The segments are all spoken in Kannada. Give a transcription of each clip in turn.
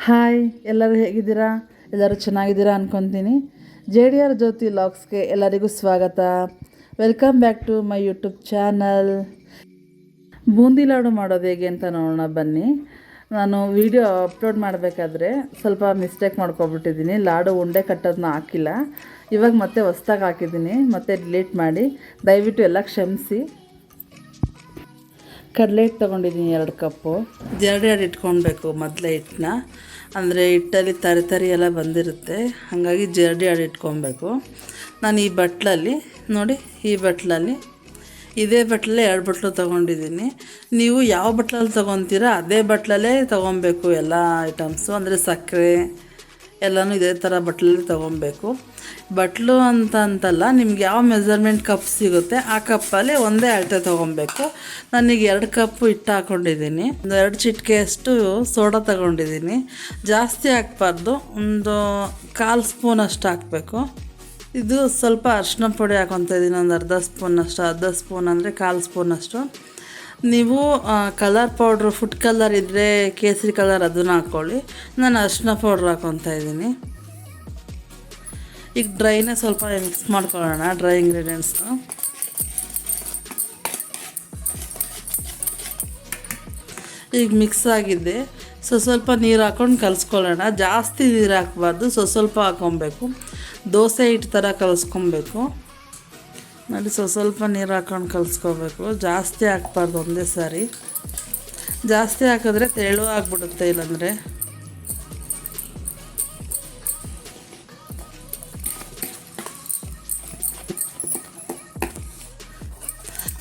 ಹಾಯ್ ಎಲ್ಲರೂ ಹೇಗಿದ್ದೀರಾ? ಎಲ್ಲರೂ ಚೆನ್ನಾಗಿದ್ದೀರಾ ಅಂದ್ಕೊತೀನಿ ಜೆ ಡಿ ಆರ್ ಜ್ಯೋತಿ ಲಾಗ್ಸ್ಗೆ ಎಲ್ಲರಿಗೂ ಸ್ವಾಗತ. Welcome back to my YouTube channel boondi ladoo ಮಾಡೋದು ಹೇಗೆ ಅಂತ ನೋಡೋಣ ಬನ್ನಿ. ನಾನು ವಿಡಿಯೋ ಅಪ್ಲೋಡ್ ಮಾಡಬೇಕಾದ್ರೆ ಸ್ವಲ್ಪ ಮಿಸ್ಟೇಕ್ ಮಾಡ್ಕೊಬಿಟ್ಟಿದ್ದೀನಿ. ಲಾಡು ಉಂಡೆ ಕಟ್ಟೋದನ್ನ ಹಾಕಿಲ್ಲ. ಇವಾಗ ಮತ್ತೆ ಹೊಸ್ದಾಗಿ ಹಾಕಿದ್ದೀನಿ. ಮತ್ತೆ ಡಿಲೀಟ್ ಮಾಡಿ. ದಯವಿಟ್ಟು ಎಲ್ಲ ಕ್ಷಮಿಸಿ. ಕಡಲೆ ಹಿಟ್ಟು ತೊಗೊಂಡಿದ್ದೀನಿ ಎರಡು ಕಪ್ಪು. ಎರಡು ಎರಡು ಇಟ್ಕೊಳ್ಬೇಕು ಮೊದಲೇ ಹಿಟ್ಟನ್ನ. ಅಂದರೆ ಹಿಟ್ಟಲ್ಲಿ ತರಿ ತರಿ ಎಲ್ಲ ಬಂದಿರುತ್ತೆ. ಹಾಗಾಗಿ ಜರಡಿ ಎರಡು ಇಟ್ಕೊಬೇಕು ನಾನು ಈ ಬಟ್ಲಲ್ಲಿ, ನೋಡಿ ಈ ಬಟ್ಲಲ್ಲಿ, ಇದೇ ಬಟ್ಲಲ್ಲೇ ಎರಡು ಬಟ್ಲು ತೊಗೊಂಡಿದ್ದೀನಿ. ನೀವು ಯಾವ ಬಟ್ಲಲ್ಲಿ ತೊಗೊತೀರಾ ಅದೇ ಬಟ್ಲಲ್ಲೇ ತೊಗೊಬೇಕು ಎಲ್ಲ ಐಟಮ್ಸು ಅಂದರೆ ಸಕ್ಕರೆ ಎಲ್ಲನೂ ಇದೇ ಥರ ಬಟ್ಲಲ್ಲಿ ತೊಗೊಬೇಕು. ಬಟ್ಲು ಅಂತ ಅಂತಲ್ಲ, ನಿಮ್ಗೆ ಯಾವ ಮೆಸರ್ಮೆಂಟ್ ಕಪ್ ಸಿಗುತ್ತೆ, ಆ ಕಪ್ಪಲ್ಲಿ ಒಂದೇ ಅಳತೆ ತೊಗೊಬೇಕು. ನನಗೆ ಎರಡು ಕಪ್ಪು ಹಿಟ್ಟು ಹಾಕ್ಕೊಂಡಿದ್ದೀನಿ ಒಂದು ಎರಡು ಚಿಟಿಕೆಯಷ್ಟು ಸೋಡಾ ತಗೊಂಡಿದ್ದೀನಿ. ಜಾಸ್ತಿ ಹಾಕ್ಬಾರ್ದು, ಒಂದು ಕಾಲು ಸ್ಪೂನ್ ಅಷ್ಟು ಹಾಕಬೇಕು. ಇದು ಸ್ವಲ್ಪ ಅರಿಶಿನ ಪುಡಿ ಹಾಕೊತ ಇದ್ದೀನಿ ಒಂದು ಅರ್ಧ ಸ್ಪೂನಷ್ಟು ಅರ್ಧ ಸ್ಪೂನ್ ಅಂದರೆ ಕಾಲು ಸ್ಪೂನಷ್ಟು ನೀವು ಕಲರ್ ಪೌಡ್ರು ಫುಡ್ ಕಲರ್ ಇದ್ದರೆ ಕೇಸರಿ ಕಲರ್ ಅದನ್ನು ಹಾಕ್ಕೊಳ್ಳಿ ನಾನು ಅರಿಶಿನ ಪೌಡ್ರ್ ಹಾಕೊತಾ ಇದ್ದೀನಿ. ಈಗ ಡ್ರೈನೇ ಸ್ವಲ್ಪ ಮಿಕ್ಸ್ ಮಾಡ್ಕೊಳ್ಳೋಣ ಡ್ರೈ ಇಂಗ್ರೀಡಿಯೆಂಟ್ಸು ಈಗ ಮಿಕ್ಸ್ ಆಗಿದೆ. ಸೊ, ಸ್ವಲ್ಪ ನೀರು ಹಾಕ್ಕೊಂಡು ಕಲಿಸ್ಕೊಳ್ಳೋಣ. ಜಾಸ್ತಿ ನೀರು ಹಾಕಬಾರ್ದು, ಸೊ ಸ್ವಲ್ಪ ಹಾಕ್ಕೊಬೇಕು ದೋಸೆ ಹಿಟ್ಟು ಥರ ಕಲಿಸ್ಕೊಬೇಕು. ನೋಡಿ ಸೊ ಸ್ವಲ್ಪ ನೀರು ಹಾಕೊಂಡು ಕಲಿಸ್ಕೋಬೇಕು. ಜಾಸ್ತಿ ಹಾಕ್ಬಾರ್ದು ಒಂದೇ ಸಾರಿ. ಜಾಸ್ತಿ ಹಾಕಿದ್ರೆ ತೆಳು ಆಗಿಬಿಡುತ್ತೆ ಇಲ್ಲಾಂದರೆ.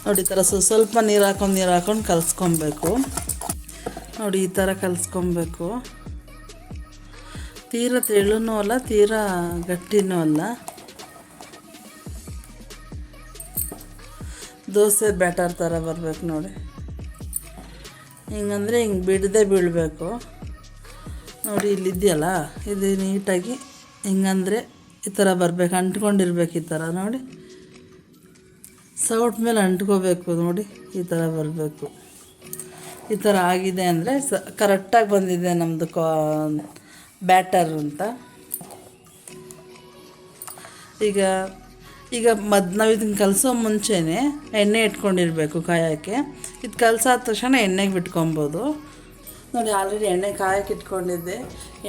ನೋಡಿ, ಈ ಥರ ಸ್ವಲ್ಪ ಸ್ವಲ್ಪ ನೀರು ಹಾಕೊಂಡು ನೀರು ಹಾಕೊಂಡು ಕಲಿಸ್ಕೊಬೇಕು. ನೋಡಿ, ಈ ಥರ ಕಲಿಸ್ಕೊಬೇಕು. ತೀರಾ ತೆಳುನೂ ಅಲ್ಲ, ತೀರಾ ಗಟ್ಟಿನೂ ಅಲ್ಲ. ದೋಸೆ ಬ್ಯಾಟರ್ ಥರ ಬರಬೇಕು ನೋಡಿ. ಹಿಂಗಂದರೆ ಹಿಂಗೆ ಬಿಡದೆ ಬೀಳಬೇಕು. ನೋಡಿ ಇಲ್ಲಿದೆಯಲ್ಲ, ಇದು ನೀಟಾಗಿ ಹಿಂಗಂದರೆ ಈ ಥರ ಬರಬೇಕು, ಅಂಟ್ಕೊಂಡಿರ್ಬೇಕು ಈ ಥರ ನೋಡಿ. ಸೌಟ್ ಮೇಲೆ ಅಂಟ್ಕೋಬೇಕು ನೋಡಿ, ಈ ಥರ ಬರಬೇಕು. ಈ ಥರ ಆಗಿದೆ ಅಂದರೆ ಸ, ಕರೆಕ್ಟಾಗಿ ಬಂದಿದೆ ನಮ್ಮದು ಕಾ, ಬ್ಯಾಟರ್ ಅಂತ. ಈಗ ಈಗ ಮದ್, ನಾವು ಇದನ್ನ ಕಲಸೋ ಮುಂಚೆನೇ ಎಣ್ಣೆ ಇಟ್ಕೊಂಡಿರಬೇಕು ಕಾಯೋಕ್ಕೆ. ಇದು ಕಲಸಾದ ತಕ್ಷಣ ಎಣ್ಣೆಗೆ ಬಿಟ್ಕೊಬೋದು. ನೋಡಿ, ಆಲ್ರೆಡಿ ಎಣ್ಣೆ ಕಾಯಕ್ಕೆ ಇಟ್ಕೊಂಡಿದ್ದೆ.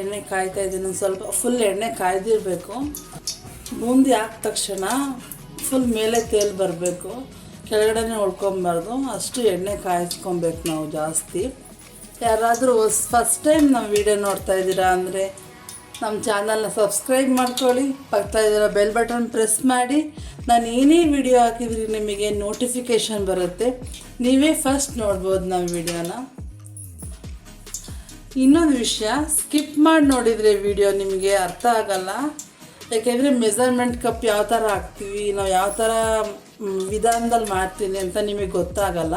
ಎಣ್ಣೆ ಕಾಯ್ತಾ ಇದ್ದೀನಿ. ಸ್ವಲ್ಪ ಫುಲ್ ಎಣ್ಣೆ ಕಾಯ್ದಿರಬೇಕು. ಬೂಂದಿ ಹಾಕಿದ ತಕ್ಷಣ ಫುಲ್ ಮೇಲೆ ತೇಲ್ ಬರಬೇಕು. ಕೆಳಗಡೆನೇ ಉಳ್ಕೊಬಾರ್ದು. ಅಷ್ಟು ಎಣ್ಣೆ ಕಾಯಿಸ್ಕೊಬೇಕು ನಾವು ಜಾಸ್ತಿ. ಯಾರಾದರೂ ಫಸ್ಟ್ ಟೈಮ್ ನಮ್ಮ ವೀಡಿಯೋ ನೋಡ್ತಾ ಇದ್ದೀರಾ ಅಂದರೆ ನಮ್ಮ ಚಾನಲ್ನ ಸಬ್ಸ್ಕ್ರೈಬ್ ಮಾಡ್ಕೊಳ್ಳಿ, ಪಕ್ಕದಲ್ಲಿರೋ ಬೆಲ್ ಬಟನ್ ಪ್ರೆಸ್ ಮಾಡಿ. ನಾನು ಏನೇ ವಿಡಿಯೋ ಹಾಕಿದ್ರಿ ನಿಮಗೆ ನೋಟಿಫಿಕೇಷನ್ ಬರುತ್ತೆ. ನೀವೇ ಫಸ್ಟ್ ನೋಡ್ಬೋದು ನಮ್ಮ ವಿಡಿಯೋನ ಇನ್ನೊಂದು ವಿಷಯ ಸ್ಕಿಪ್ ಮಾಡಿ ನೋಡಿದರೆ ವಿಡಿಯೋ ನಿಮಗೆ ಅರ್ಥ ಆಗಲ್ಲ. ಯಾಕೆಂದರೆ ಮೆಸರ್ಮೆಂಟ್ ಕಪ್ ಯಾವ ಥರ ಹಾಕ್ತೀವಿ, ನಾವು ಯಾವ ಥರ ವಿಧಾನದಲ್ಲಿ ಮಾಡ್ತೀನಿ ಅಂತ ನಿಮಗೆ ಗೊತ್ತಾಗಲ್ಲ.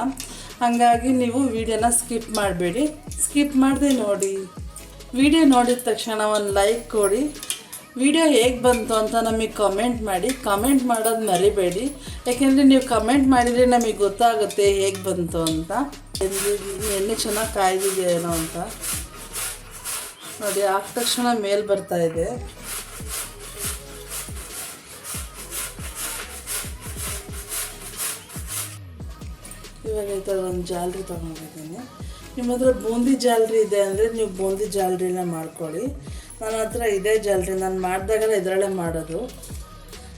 ಹಾಗಾಗಿ ನೀವು ವಿಡಿಯೋನ ಸ್ಕಿಪ್ ಮಾಡಬೇಡಿ. ಸ್ಕಿಪ್ ಮಾಡದೆ ನೋಡಿ. ವಿಡಿಯೋ ನೋಡಿದ ತಕ್ಷಣ ಒಂದು ಲೈಕ್ ಕೊಡಿ. ವಿಡಿಯೋ ಹೇಗೆ ಬಂತು ಅಂತ ನಮಗೆ ಕಮೆಂಟ್ ಮಾಡಿ. ಕಮೆಂಟ್ ಮಾಡೋದು ಮರಿಬೇಡಿ. ಯಾಕೆಂದರೆ ನೀವು ಕಮೆಂಟ್ ಮಾಡಿದರೆ ನಮಗೆ ಗೊತ್ತಾಗುತ್ತೆ ಹೇಗೆ ಬಂತು ಅಂತ. ಎಣ್ಣೆ- ಚೆನ್ನಾಗಿ ಚೆನ್ನಾಗಿ ಕಾಯ್ದಿದೆಯೇನೋ ಅಂತ. ನೋಡಿ, ಆದ ತಕ್ಷಣ ಮೇಲ್ ಬರ್ತಾ ಇದೆ. ಇವಾಗ ಈ ಥರ ಒಂದು ಜಾಲರಿ ತೊಗೊಂಡಿದ್ದೀನಿ. ನಿಮ್ಮ ಹತ್ರ ಬೂಂದಿ ಜಾಲ್ರಿ ಇದೆ ಅಂದರೆ ನೀವು ಬೂಂದಿ ಜಾಲ್ರಿನ ಮಾಡ್ಕೊಳ್ಳಿ. ನನ್ನ ಹತ್ರ ಇದೇ ಜಾಲ್ರಿ. ನಾನು ಮಾಡಿದಾಗೆಲ್ಲ ಇದರಲ್ಲೇ ಮಾಡೋದು.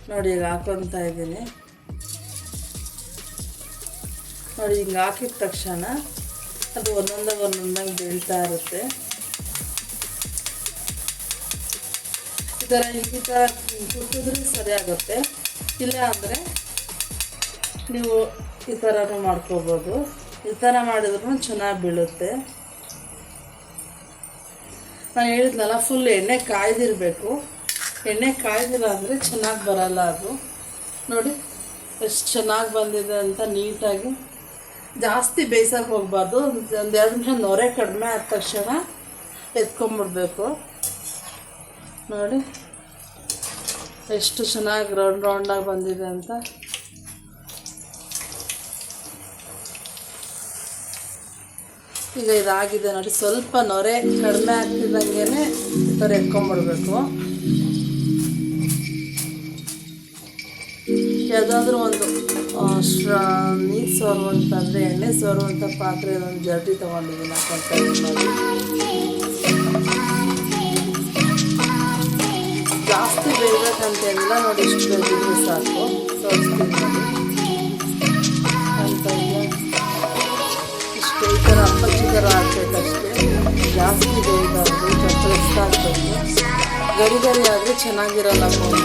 ನೋಡಿ, ಈಗ ಹಾಕೊತಾ ಇದ್ದೀನಿ. ನೋಡಿ, ಹಿಂಗೆ ಹಾಕಿದ ತಕ್ಷಣ ಅದು ಒಂದೊಂದಾಗ ಒಂದೊಂದಾಗಿ ಬೀಳ್ತಾ ಇರುತ್ತೆ. ಈ ಥರ ಈ ಥರ ಕುಟ್ಟಿದ್ರೆ ಸರಿ ಆಗುತ್ತೆ. ಇಲ್ಲ ಅಂದರೆ ನೀವು ಈ ಥರನೂ ಮಾಡ್ಕೋಬೋದು. ಈ ಥರ ಮಾಡಿದ್ರು ಚೆನ್ನಾಗಿ ಬೀಳುತ್ತೆ. ನಾನು ಹೇಳಿದ್ನಲ್ಲ ಫುಲ್ ಎಣ್ಣೆ ಕಾಯ್ದಿರಬೇಕು. ಎಣ್ಣೆ ಕಾಯ್ದಿಲ್ಲ ಅಂದರೆ ಚೆನ್ನಾಗಿ ಬರಲ್ಲ ಅದು. ನೋಡಿ, ಎಷ್ಟು ಚೆನ್ನಾಗಿ ಬಂದಿದೆ ಅಂತ ನೀಟಾಗಿ. ಜಾಸ್ತಿ ಬೇಯಿಸೋಕೆ ಹೋಗಬಾರ್ದು. ಒಂದು ಎರಡು ನಿಮಿಷ ನೊರೆ ಕಡಿಮೆ ಆದ ತಕ್ಷಣ ಎತ್ಕೊಂಬಿಡ್ಬೇಕು. ನೋಡಿ, ಎಷ್ಟು ಚೆನ್ನಾಗಿ ರೌಂಡ್ ರೌಂಡಾಗಿ ಬಂದಿದೆ ಅಂತ. ಈಗ ಇದಾಗಿದೆ ನೋಡಿ, ಸ್ವಲ್ಪ ನೊರೆ ಕಡಿಮೆ ಆಗ್ತಿದ್ದಂಗೆ ಥರ ಎತ್ಕೊಂಡ್ಬಿಡ್ಬೇಕು. ಯಾವುದಾದ್ರೂ ಒಂದು ನೀರು ಸೋರುವಂಥ ಅಂದರೆ ಎಣ್ಣೆ ಸೋರುವಂಥ ಪಾತ್ರೆ ಒಂದು ಜರ್ಟಿ ತೊಗೊಂಡಿದ್ದೀನಿ ಜಾಸ್ತಿ ಬೇಯಬೇಕಂತೇನಿಲ್ಲ ನೋಡಿ, ಇಷ್ಟು ಬೇಯಿದ್ರೆ ಸಾಕು. ಸೋರಿಸ್ತೀನಿ ಅಂತ ಇಷ್ಟು ಈ ಥರ ಅಪ್ಪಚ್ಚಿ ಥರ ಹಾಕ್ಬೇಕಷ್ಟೇ ಜಾಸ್ತಿ ಬೇಯಬಾರ್ದು ಸ್ವಲ್ಪ ಎಷ್ಟು ಹಾಕ್ಬೇಕು ಗರಿ ಗರಿ ಆದರೆ ಚೆನ್ನಾಗಿರಲ್ಲ ಬೋಂಡಿ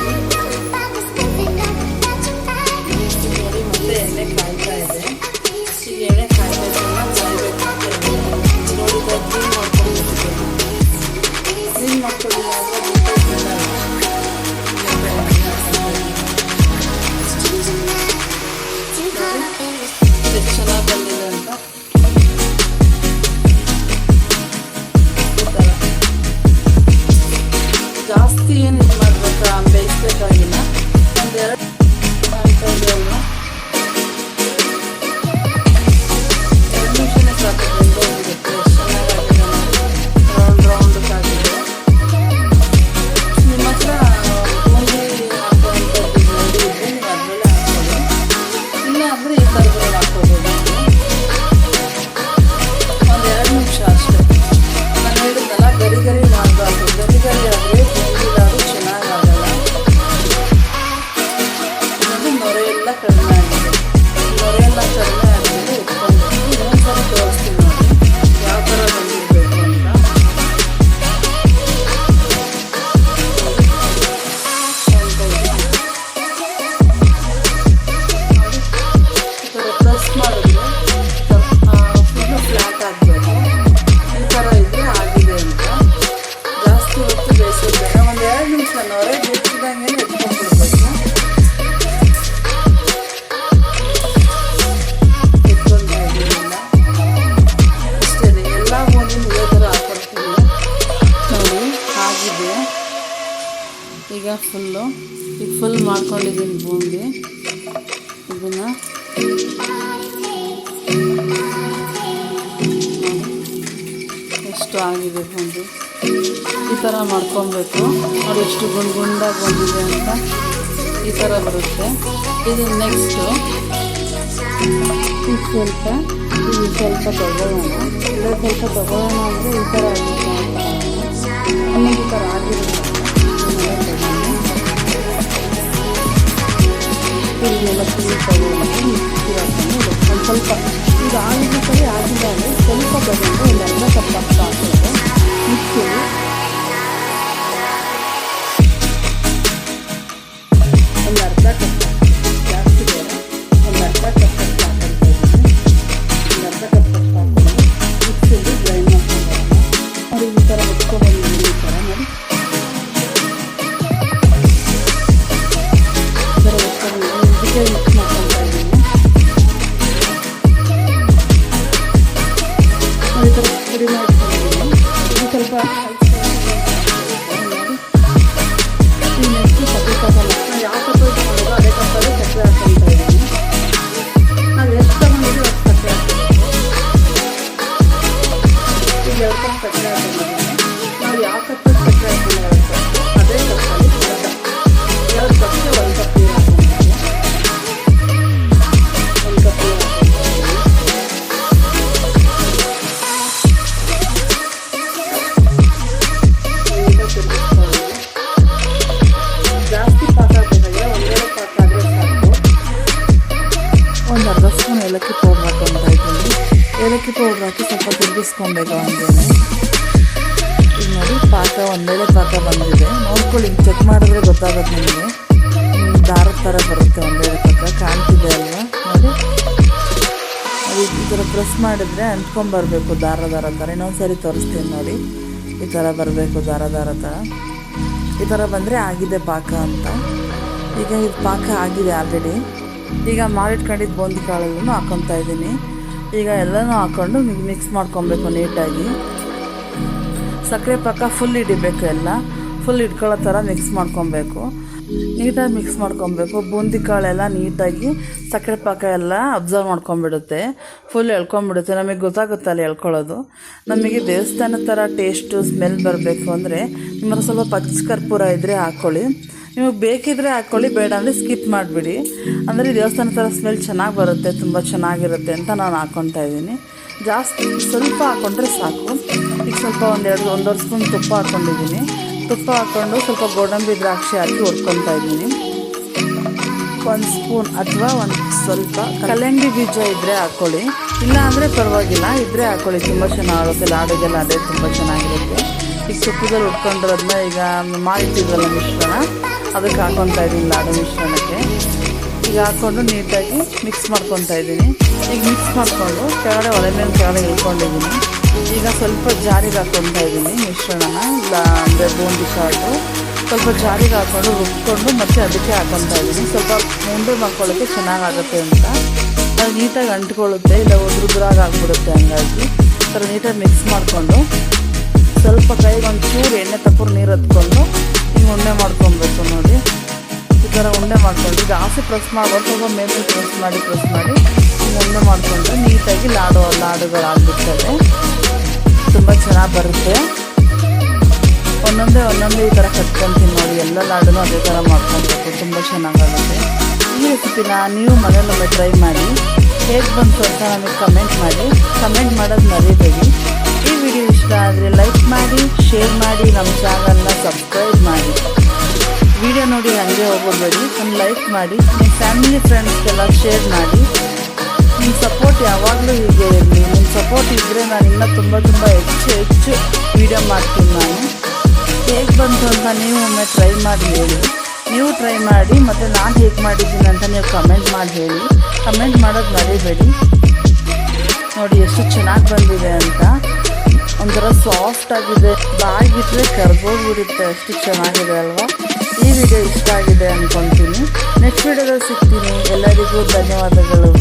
ನೋಡಿ ಮತ್ತೆ ಎಣ್ಣೆ ಕಾಯ್ತಾ ಫುಲ್ಲು ಈಗ ಫುಲ್ ಮಾಡ್ಕೊಂಡಿದ್ದೀನಿ ಬೂಂದಿ ಇದನ್ನು. ಎಷ್ಟು ಆಗಿದೆ ಬೂಂದಿ ಈ ಥರ ಮಾಡ್ಕೊಬೇಕು. ನೋಡಿ ಎಷ್ಟು ಗುಂಡು ಗುಂಡಾಗಿ ಬಂದಿದೆ ಅಂತ. ಈ ಥರ ಬರುತ್ತೆ. ಇದು ನೆಕ್ಸ್ಟು ಇದು ಸ್ವಲ್ಪ ಇದು ಸ್ವಲ್ಪ ತಗೊಳ್ಳೋಣ. ಇಲ್ಲ, ಸ್ವಲ್ಪ ತಗೊಳ್ಳೋಣ ಅಂದರೆ ಈ ಥರ ಇನ್ನೊಂದು ಈ ಥರ ಆಗಿರುತ್ತೆ ಇದನ್ನೆಲ್ಲ ಫುಲ್ ಸ್ವಲ್ಪ ಇದು ಆಗಿದ್ದ ಸರಿ ಆಗಿಲ್ಲ ಸ್ವಲ್ಪ ತಗೊಂಡು ಒಂದು ಅರ್ಧ ಒಂದು ಅರ್ಧ ಸ್ಪೂನ್ ಏಲಕ್ಕಿ ಪೌಡ್ರ್ ಹಾಕೊತಾ ಇದ್ದೀನಿ ಏಲಕ್ಕಿ ಪೌಡ್ರ್ ಹಾಕಿ ಸ್ವಲ್ಪ ತಿರುಗಿಸ್ಕೊಬೇಕು ಹಂಗೇನೆ ಈಗ ನೋಡಿ, ಪಾಕ ಒಂದೇಳೆ ಪಾಕ ಬಂದಿದೆ. ನೋಡ್ಕೊಳ್ಳಿ ಚೆಕ್ ಮಾಡಿದ್ರೆ ಗೊತ್ತಾಗುತ್ತೆ ನಿಮಗೆ. ದಾರದ ಥರ ಬರುತ್ತೆ ಒಂದೇಳೆ ಪಾಕ, ಕಾಣ್ತಿದೆ ಅಲ್ವಾ? ನೋಡಿ. ಈ ಥರ ಪ್ರೆಸ್ ಮಾಡಿದ್ರೆ ಅಂಟ್ಕೊಂಬರ್ಬೇಕು ದಾರ ದಾರ ಥರ ಇನ್ನೊಂದ್ಸರಿ ತೋರಿಸ್ತೀನಿ ನೋಡಿ. ಈ ಥರ ಬರಬೇಕು ದಾರ ದಾರ ಥರ ಈ ಥರ ಬಂದರೆ ಆಗಿದೆ ಪಾಕ ಅಂತ. ಈಗ ಇದು ಪಾಕ ಆಗಿದೆ ಆಲ್ರೆಡಿ ಈಗ ಮಾಡಿಟ್ಕೊಂಡಿದ್ದು ಬೂಂದಿ ಕಾಳಲ್ಲೂ ಹಾಕೊತಾ ಇದ್ದೀನಿ. ಈಗ ಎಲ್ಲನೂ ಹಾಕ್ಕೊಂಡು ಮಿಕ್ಸ್ ಮಾಡ್ಕೊಬೇಕು ನೀಟಾಗಿ. ಸಕ್ಕರೆ ಪಾಕ ಫುಲ್ ಹಿಡಿಬೇಕು ಎಲ್ಲ. ಫುಲ್ ಹಿಡ್ಕೊಳ್ಳೋ ಥರ ಮಿಕ್ಸ್ ಮಾಡ್ಕೊಬೇಕು. ನೀಟಾಗಿ ಮಿಕ್ಸ್ ಮಾಡ್ಕೊಬೇಕು. ಬೂಂದಿ ಕಾಳೆಲ್ಲ ನೀಟಾಗಿ ಸಕ್ಕರೆ ಪಾಕ ಎಲ್ಲ ಅಬ್ಸರ್ವ್ ಮಾಡ್ಕೊಂಬಿಡುತ್ತೆ ಫುಲ್ ಎಳ್ಕೊಂಬಿಡುತ್ತೆ ನಮಗೆ ಗೊತ್ತಾಗುತ್ತಲ್ಲ ಎಳ್ಕೊಳ್ಳೋದು. ನಮಗೆ ದೇವಸ್ಥಾನದ ಥರ ಟೇಸ್ಟು ಸ್ಮೆಲ್ ಬರಬೇಕು ಅಂದರೆ ನಿಮ್ಮ ಸ್ವಲ್ಪ ಪಚ್ಚ ಕರ್ಪೂರ ಇದ್ದರೆ ಹಾಕ್ಕೊಳ್ಳಿ ನಿಮಗೆ ಬೇಕಿದ್ರೆ ಹಾಕ್ಕೊಳ್ಳಿ ಬೇಡ ಅಂದರೆ ಸ್ಕಿಪ್ ಮಾಡಿಬಿಡಿ. ಅಂದರೆ ದೇವಸ್ಥಾನ ಥರ ಸ್ಮೆಲ್ ಚೆನ್ನಾಗಿ ಬರುತ್ತೆ, ತುಂಬ ಚೆನ್ನಾಗಿರುತ್ತೆ ಅಂತ ನಾನು ಹಾಕ್ಕೊತಾ ಇದ್ದೀನಿ. ಜಾಸ್ತಿ ಸ್ವಲ್ಪ ಹಾಕ್ಕೊಂಡ್ರೆ ಸಾಕು. ಸ್ವಲ್ಪ ಒಂದೆರಡು ಒಂದೊಂದು ಸ್ಪೂನ್ ತುಪ್ಪ ಹಾಕ್ಕೊಂಡಿದ್ದೀನಿ ತುಪ್ಪ ಹಾಕ್ಕೊಂಡು ಸ್ವಲ್ಪ ಗೋಡಂಬಿ ದ್ರಾಕ್ಷಿ ಹಾಕಿ ಹುರ್ಕೊತಾ ಇದ್ದೀನಿ. ಒಂದು ಸ್ಪೂನ್ ಅಥವಾ ಒಂದು ಸ್ವಲ್ಪ ಕಲ್ಲಂಗಡಿ ಬೀಜ ಇದ್ದರೆ ಹಾಕ್ಕೊಳ್ಳಿ ಇಲ್ಲ ಅಂದರೆ ಪರವಾಗಿಲ್ಲ ಇದ್ದರೆ ಹಾಕ್ಕೊಳ್ಳಿ ತುಂಬ ಚೆನ್ನಾಗಿರುತ್ತೆ ಲಾಡುಗೆಲ್ಲ ಅದೇ ತುಂಬ ಚೆನ್ನಾಗಿರುತ್ತೆ. ಈಗ ತುಪ್ಪದಲ್ಲಿ ಉಟ್ಕೊಂಡಿರೋದನ್ನ ಈಗ ಮಾಡಿಟ್ಟಿದ್ರಲ್ಲ ಮಿಶ್ರಣ. ಅದಕ್ಕೆ ಹಾಕ್ಕೊತಾ ಇದ್ದೀನಿ ಲಾಡು ಮಿಶ್ರಣಕ್ಕೆ. ಈಗ ಹಾಕ್ಕೊಂಡು ನೀಟಾಗಿ ಮಿಕ್ಸ್ ಮಾಡ್ಕೊತಾ ಇದ್ದೀನಿ. ಈಗ ಮಿಕ್ಸ್ ಮಾಡಿಕೊಂಡು ಕೆಳಗಡೆ ಒಲೆ ಮೇಲೆ ಕೆಳಗಡೆ ಇಳ್ಕೊಂಡಿದ್ದೀನಿ. ಈಗ ಸ್ವಲ್ಪ ಜಾರಿಗೆ ಹಾಕ್ಕೊಳ್ತಾ ಇದ್ದೀನಿ ಮಿಶ್ರಣನ. ಇಲ್ಲ, ಅಂದರೆ ಬೂಂದಿ ಕಾಳು ಸ್ವಲ್ಪ ಜಾರಿಗೆ ಹಾಕ್ಕೊಂಡು ರುಬ್ಕೊಂಡು ಮತ್ತೆ ಅದಕ್ಕೆ ಹಾಕ್ಕೊತಾ ಇದ್ದೀನಿ. ಸ್ವಲ್ಪ ಮುಂಡೆ ಮಾಡ್ಕೊಳ್ಳೋಕ್ಕೆ ಚೆನ್ನಾಗಾಗುತ್ತೆ ಅಂತ. ಅದು ನೀಟಾಗಿ ಅಂಟ್ಕೊಳ್ಳುತ್ತೆ, ಇಲ್ಲ ಉದ್ರುದ್ರಾಗ ಆಗ್ಬಿಡುತ್ತೆ ಹಂಗಾಗಿ. ಸರ್ ನೀಟಾಗಿ ಮಿಕ್ಸ್ ಮಾಡಿಕೊಂಡು ಸ್ವಲ್ಪ ಕೈಗೆ ಒಂದು ಚೂರು ಎಣ್ಣೆ ತಪ್ಪರು ನೀರು ಹತ್ಕೊಂಡು ಹಿಂಗೆ ಉಂಡೆ ಮಾಡ್ಕೊಬೇಕು ನೋಡಿ. ಈ ಥರ ಉಂಡೆ ಮಾಡ್ಕೊಂಡು ಜಾಸ್ತಿ ಪ್ರೆಸ್ ಮಾಡೋದು ಸ್ವಲ್ಪ ಮೇಲೆ ಪ್ರೆಸ್ ಮಾಡಿ ಪ್ರೆಸ್ ಮಾಡಿ ಹಿಂಗೆ ಉಂಡೆ ಮಾಡಿಕೊಂಡ್ರೆ ನೀಟಾಗಿ ಲಾಡು, ಲಾಡುಗಳಾಗ್ಬಿಡ್ತವೆ. ತುಂಬ ಚೆನ್ನಾಗಿ ಬರುತ್ತೆ. ಒಂದೊಂದೇ ಒಂದೊಂದೇ ಈ ಥರ ಕಟ್ಕೊಂತೀನಿ ನೋಡಿ ಎಲ್ಲ ಲಾಡು ಅದೇ ಥರ ಮಾಡ್ಕೊಬೇಕು ತುಂಬ ಚೆನ್ನಾಗಾಗುತ್ತೆ. ಈ ರೆಸಿಪಿನ ನೀವು ಮನೆಯಲ್ಲೊಮ್ಮೆ ಟ್ರೈ ಮಾಡಿ. ಹೇಗೆ ಬಂತು ಅಂತ ನಮಗೆ ಕಮೆಂಟ್ ಮಾಡಿ. ಕಮೆಂಟ್ ಮಾಡೋದು ಮರಿಬೇಡಿ. ಈ ವಿಡಿಯೋ ಇಷ್ಟ ಆದರೆ ಲೈಕ್ ಮಾಡಿ ಶೇರ್ ಮಾಡಿ ನಮ್ಮ ಚಾನಲ್ನ ಸಬ್ಸ್ಕ್ರೈಬ್ ಮಾಡಿ. ವಿಡಿಯೋ ನೋಡಿ ಹಾಗೆ ಹೋಗೋಬೇಡಿ. ಒಂದು ಲೈಕ್ ಮಾಡಿ. ನಿಮ್ಮ ಫ್ಯಾಮಿಲಿ ಫ್ರೆಂಡ್ಸ್ಗೆಲ್ಲ ಶೇರ್ ಮಾಡಿ. ನಿಮ್ಮ ಸಪೋರ್ಟ್ ಯಾವಾಗಲೂ ಹೀಗೆ ಇರಲಿ. ನಿಮ್ಮ ಸಪೋರ್ಟ್ ಇದ್ದರೆ ನಾನು ಇನ್ನೂ ತುಂಬ ತುಂಬ ಹೆಚ್ಚು ಹೆಚ್ಚು ವೀಡಿಯೋ ಮಾಡ್ತೀನಿ ನಾನು. ಹೇಗೆ ಬಂತು ಅಂತ ನೀವು ಒಮ್ಮೆ ಟ್ರೈ ಮಾಡಿ ಹೇಳಿ. ನೀವು ಟ್ರೈ ಮಾಡಿ, ಮತ್ತು ನಾನು ಹೇಗೆ ಮಾಡಿದ್ದೀನಿ ಅಂತ ನೀವು ಕಮೆಂಟ್ ಮಾಡಿ ಹೇಳಿ. ಕಮೆಂಟ್ ಮಾಡೋದು ಮರಿಬೇಡಿ. ನೋಡಿ ಎಷ್ಟು ಚೆನ್ನಾಗಿ ಬಂದಿದೆ ಅಂತ. ಒಂಥರ ಸಾಫ್ಟ್ ಆಗಿದೆ. ಬಾಯಿಗಿಟ್ರೆ ಕರ್ಬೋಗ್ಬಿಡುತ್ತೆ ಅಷ್ಟು ಚೆನ್ನಾಗಿದೆ ಅಲ್ವಾ? ಈ ವಿಡಿಯೋ ಇಷ್ಟ ಆಗಿದೆ ಅಂದ್ಕೊತೀನಿ ನೆಕ್ಸ್ಟ್ ವಿಡಿಯೋದಲ್ಲಿ ಸಿಗ್ತೀನಿ. ಎಲ್ಲರಿಗೂ ಧನ್ಯವಾದಗಳು.